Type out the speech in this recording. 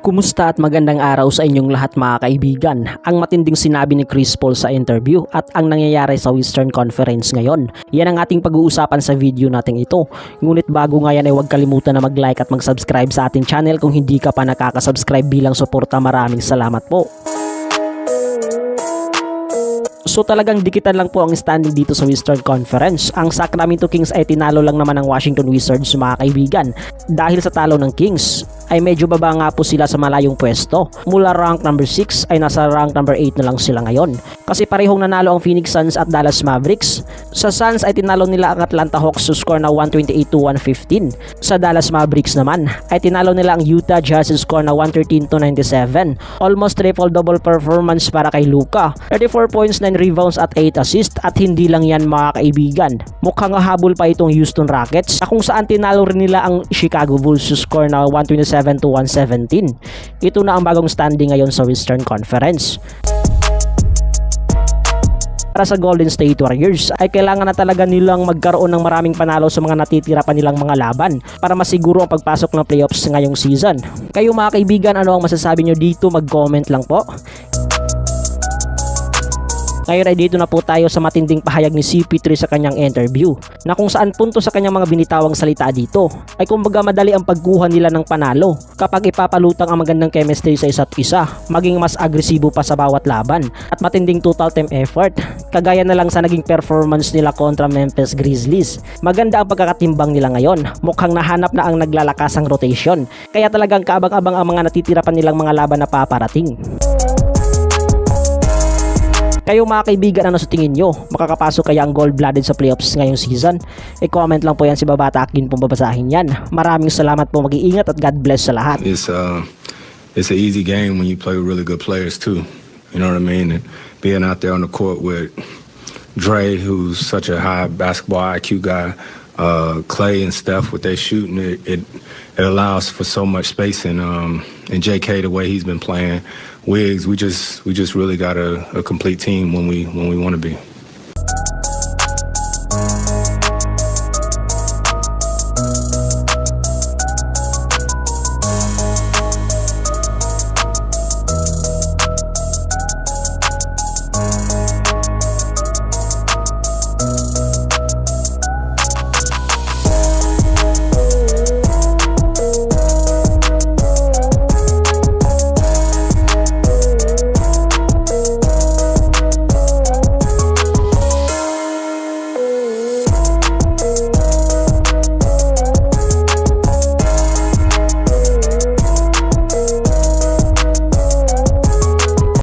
Kumusta at magandang araw sa inyong lahat mga kaibigan. Ang matinding sinabi ni Chris Paul sa interview at ang nangyayari sa Western Conference ngayon. Yan ang ating pag-uusapan sa video natin ito. Ngunit bago nga yan ay huwag kalimutan na mag-like at mag-subscribe sa ating channel kung hindi ka pa nakaka-subscribe bilang suporta. Maraming salamat po. So talagang dikitan lang po ang standing dito sa Western Conference. Ang Sacramento Kings ay tinalo lang naman ng Washington Wizards mga kaibigan. Dahil sa talo ng Kings ay medyo baba nga po sila sa malayong pwesto. Mula rank number 6 ay nasa rank number 8 na lang sila ngayon. Kasi parehong nanalo ang Phoenix Suns at Dallas Mavericks. Sa Suns ay tinalo nila ang Atlanta Hawks sa score na 128 to 115. Sa Dallas Mavericks naman ay tinalo nila ang Utah Jazz sa score na 113 to 97. Almost triple-double performance para kay Luka. 34 points, 9 rebounds at 8 assists at hindi lang yan mga kaibigan. Mukhang habol pa itong Houston Rockets na kung saan tinalo rin nila ang Chicago Bulls sa score na 127 to 117. Ito na ang bagong standing ngayon sa Western Conference para sa Golden State Warriors ay kailangan na talaga nilang magkaroon ng maraming panalo sa mga natitira pa nilang mga laban para masiguro ang pagpasok ng playoffs ngayong season. Kayo mga kaibigan, ano ang masasabi nyo dito? Mag-comment lang po. Ngayon ay dito na po tayo sa matinding pahayag ni CP3 sa kanyang interview na kung saan punto sa kanyang mga binitawang salita dito ay kumbaga madali ang pagkuha nila ng panalo kapag ipapalutang ang magandang chemistry sa isa't isa maging mas agresibo pa sa bawat laban at matinding total team effort kagaya na lang sa naging performance nila kontra Memphis Grizzlies. Maganda ang pagkakatimbang nila ngayon mukhang nahanap na ang naglalakasang rotation kaya talagang kaabang-abang ang mga natitira pa nilang mga laban na paparating. Kayo mga kaibigan, ano sa tingin nyo? Makakapasok kaya ang gold-blooded sa playoffs ngayong season? I-comment lang po yan si Babata Akin pong babasahin yan. Maraming salamat po, mag-iingat at God bless sa lahat. It's uh, it's an easy game when you play with really good players too. You know what I mean? And being out there on the court with Dre, who's such a high basketball IQ guy, uh, Clay and Steph, with their shooting, it, it it allows for so much spacing. Um, and J.K. the way he's been playing, Wiggs, we just we just really got a, a complete team when we when we want to be.